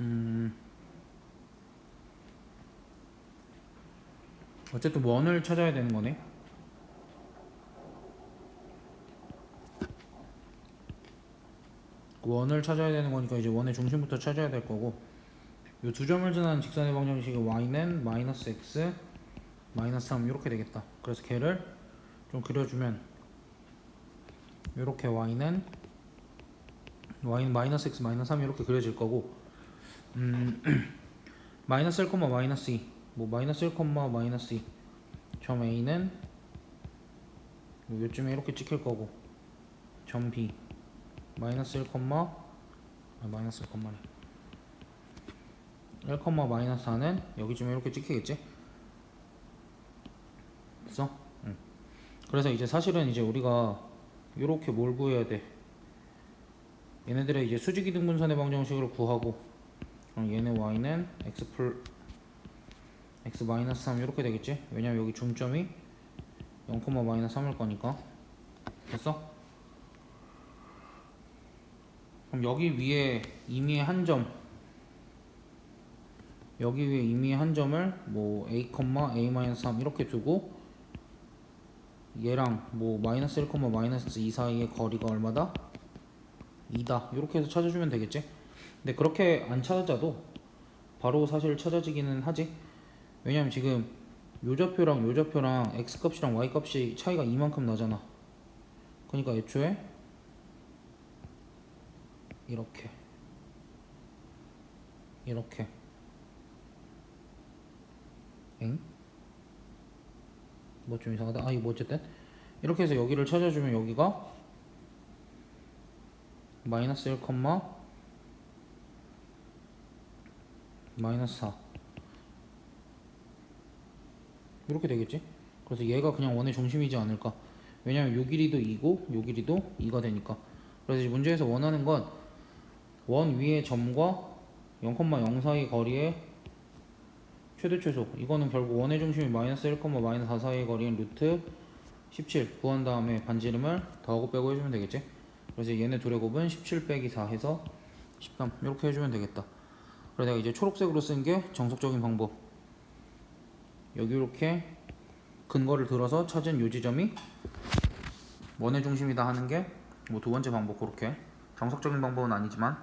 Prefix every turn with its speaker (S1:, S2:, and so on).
S1: 음. 어쨌든 원을 찾아야 되는 거네. 원을 찾아야 되는 거니까 이제 원의 중심부터 찾아야 될 거고 이 두 점을 지나는 직선의 방정식의 y는 마이너스 x 마이너스 3 이렇게 되겠다. 그래서 걔를 좀 그려주면 이렇게 y는 y는 마이너스 x 마이너스 3 이렇게 그려질 거고 음, 마이너스 1, 마이너스 2, 뭐 마이너스 1, 마이너스 2. 점 A는 요쯤에 이렇게 찍힐 거고 점 B 마이너스 1, 아, 마이너스 1, 1, 마이너스 4는 여기쯤에 이렇게 찍히겠지? 됐어? 응. 그래서 이제 사실은 이제 우리가 이렇게 뭘 구해야 돼? 얘네들의 이제 수직이 등분선의 방정식을 구하고 그럼 얘네 y는 x 플 x 마이너스 3 이렇게 되겠지? 왜냐면 여기 중점이 0, 마이너스 3일 거니까 됐어? 그럼 여기 위에 임의의 한점 여기 위에 임의의 한 점을 뭐 a, a 마이너스 3 이렇게 두고 얘랑 뭐 마이너스 1, 마이너스 2 사이의 거리가 얼마다? 2다 이렇게 해서 찾아주면 되겠지? 근데 그렇게 안 찾아도 바로 사실 찾아지기는 하지. 왜냐면 지금 요 좌표랑 요 좌표랑 x 값이랑 y 값이 차이가 이만큼 나잖아. 그러니까 애초에 이렇게. 이렇게. 엥? 뭐 좀 이상하다. 아 이거 뭐 어쨌든? 이렇게 해서 여기를 찾아주면 여기가 마이너스 1, 마이너스 4 이렇게 되겠지? 그래서 얘가 그냥 원의 중심이지 않을까? 왜냐면 요 길이도 2고 요 길이도 2가 되니까. 그래서 이제 문제에서 원하는 건 원 위의 점과 0,0 사이 거리의 최대 최소 이거는 결국 원의 중심이 마이너스 1, 마이너스 4 사이의 거리인 루트 17 구한 다음에 반지름을 더하고 빼고 해주면 되겠지? 그래서 얘네 둘의 곱은 17 빼기 4 해서 13 이렇게 해주면 되겠다 내가 이제 초록색으로 쓴 게 정석적인 방법. 여기 이렇게 근거를 들어서 찾은 요 지점이 원의 중심이다 하는 게 뭐 두 번째 방법 그렇게 정석적인 방법은 아니지만